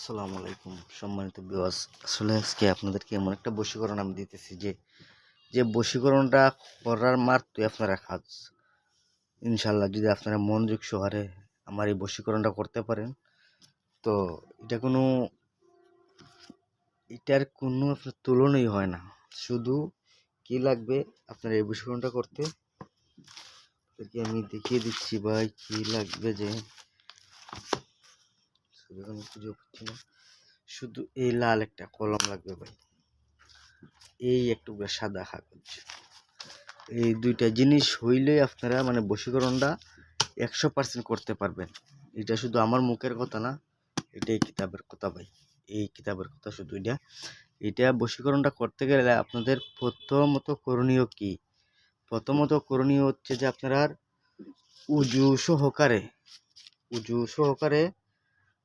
আসসালামু আলাইকুম, সম্মানিত বিওয়াস আসলে আজকে আপনাদেরকে এমন একটা বশীকরণ আমি দিতেছি যে যে বশীকরণটা করার মাত্রই আপনারা কাজ। ইনশাল্লাহ যদি আপনারা মনোযোগ সহকারে আমার এই বশীকরণটা করতে পারেন, তো এটা কোনো, এটার কোনো আপনার তুলনাই হয় না। শুধু কি লাগবে আপনার এই বশীকরণটা করতে? আমি দেখিয়ে দিচ্ছি ভাই, কি লাগবে যে ছবিখানে খুঁজে পাচ্ছি না। শুধু এই লাল একটা কলম লাগবে ভাই। এই একটু সাদা কাগজ এই দুইটা জিনিস হইলেই আপনারা মানে বশীকরণটা একশো পার্সেন্ট করতে পারবেন। এটা শুধু আমার মুখের কথা না এটা এই কিতাবের কথা ভাই। এই কিতাবের কথা শুধু এটা। এটা বশীকরণটা করতে গেলে আপনাদের প্রথমত করণীয় কি? প্রথমত করণীয় হচ্ছে যে আপনার উজু সহকারে উজু সহকারে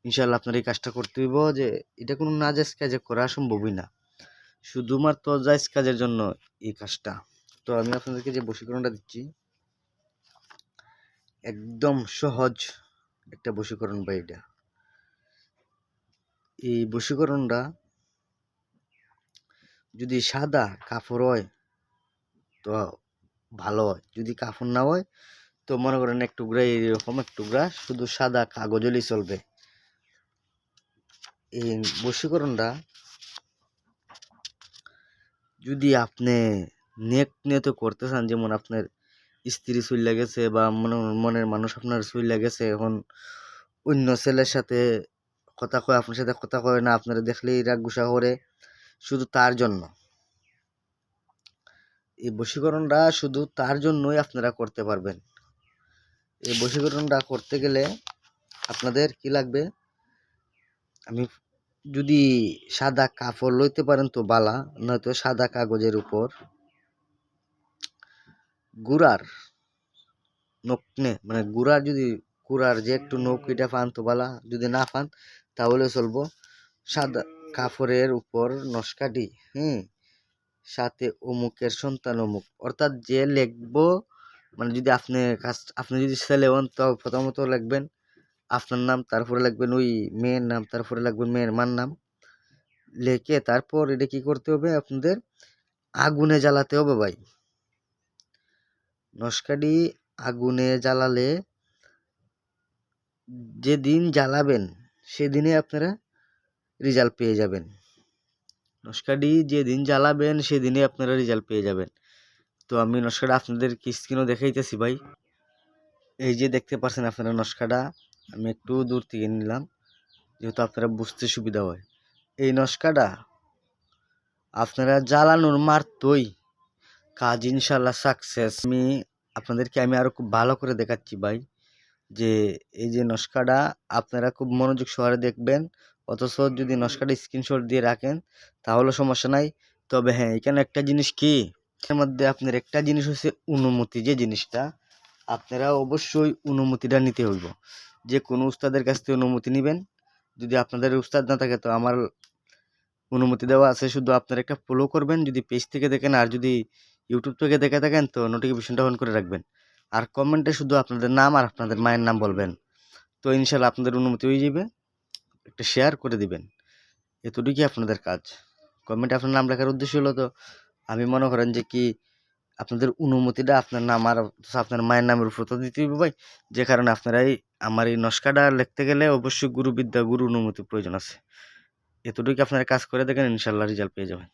ইনশাল্লাহ আপনার এই কাজটা করতে হইব যে, এটা কোনো নাজাইজ কাজে করা সম্ভবই না। শুধুমাত্র জায়জ কাজের জন্য এই কাজটা। তো আমি আপনাদেরকে যে বশীকরণটা দিচ্ছি, একদম সহজ একটা বশীকরণ বা এটা। এই বশীকরণটা যদি সাদা কাপড় হয়, তো ভালো হয়। যদি কাপড় না হয়, তো মনে করেন এক টুকরা এইরকম এক টুকরা, শুধু সাদা কাগজ হলেই চলবে। এই বশীকরণটা যদি আপনি নেক নিয়ত করতে চান, যেমন আপনার স্ত্রী চইলা গেছে বা মনে, মনের মানুষ আপনার চইলা গেছে, এখন অন্য ছেলের সাথে কথা কয়, আপনার সাথে কথা কয় না, আপনারা দেখলেই রাগ গুসা করে, শুধু তার জন্য। এই বশীকরণটা শুধু তার জন্যই আপনারা করতে পারবেন। এই বশীকরণটা করতে গেলে আপনাদের কি লাগবে? আমি যদি সাদা কাপড় লইতে পারেন তো বালা, নয়তো সাদা কাগজের উপর। গুড়ার নকনে মানে গুড়ার যদি, গুড়ার যে একটু নখ এটা পান তো বালা, যদি না পান, তাহলে চলবো। সাদা কাপড়ের উপর নস্কাটি, হুম? সাথে অমুকের সন্তান অমুক। অর্থাৎ যে লিখব মানে যদি আপনি কাজ, আপনি যদি ছেলে হন তো প্রথমত লিখবেন আপনার নাম, তারপরে লাগবেন ওই মেয়ের নাম, তারপরে লিখবেন মেয়ের মার নাম। লেখে তারপর এটা কি করতে হবে আপনাদের? আগুনে জ্বালাতে হবে ভাই। নস্কাডি, আগুনে জ্বালালে যেদিন জ্বালাবেন, সেদিনে আপনারা রেজাল্ট পেয়ে যাবেন। নস্কাডি, যেদিন জ্বালাবেন, সেদিনে আপনারা রেজাল্ট পেয়ে যাবেন। তো আমি নস্কাটা আপনাদের স্ক্রিনও দেখাইতেছি ভাই? এই যে দেখতে পাচ্ছেন আপনারা নস্কাটা আমি একটু দূর থেকে নিলাম, যেহেতু আপনারা বুঝতে সুবিধা হয়। এই নস্কাটা আপনারা জ্বালানোর মারতই কাজ ইনশাল্লাহ সাকসেস আমি আপনাদেরকে আমি আরও খুব ভালো করে দেখাচ্ছি ভাই, যে এই যে নস্কাটা আপনারা খুব মনোযোগ সহকারে দেখবেন, অথচ যদি নস্কাটা স্ক্রিনশট দিয়ে রাখেন, তাহলে সমস্যা নাই। তবে হ্যাঁ এখানে একটা জিনিস কি? এর মধ্যে আপনার একটা জিনিস হচ্ছে অনুমতি। যে জিনিসটা আপনারা অবশ্যই অনুমতিটা নিতে হইব। যে কোনো উস্তাদের কাছ থেকে অনুমতি নেবেন। যদি আপনাদের উস্তাদ না থাকে, তো আমার অনুমতি দেওয়া আছে। শুধু আপনারা একটা ফলো করবেন, যদি পেজ থেকে দেখেন আর যদি ইউটিউব থেকে দেখে থাকেন, তো নোটিফিকেশনটা অন করে রাখবেন। আর কমেন্টে শুধু আপনাদের নাম আর আপনাদের মায়ের নাম বলবেন। তো ইনশাল্লাহ আপনাদের অনুমতি হয়ে যাবে। একটা শেয়ার করে দিবেন। এতটুকুই আপনাদের কাজ। কমেন্টে আপনার নাম লেখার উদ্দেশ্য হলো তো, আমি মনে করেন যে কি আপনাদের অনুমতিটা আপনার নাম আর আপনার মায়ের নামের উপর তো দিতে হবে ভাই। যে কারণে আপনারাই আমার এই নস্কাটা লিখতে গেলে অবশ্যই গুরুবিদ্যা, গুরু অনুমতি প্রয়োজন আছে। এতটুকু আপনারা কাজ করে দেখেন, ইনশাল্লাহ রেজাল্ট পেয়ে যাবেন।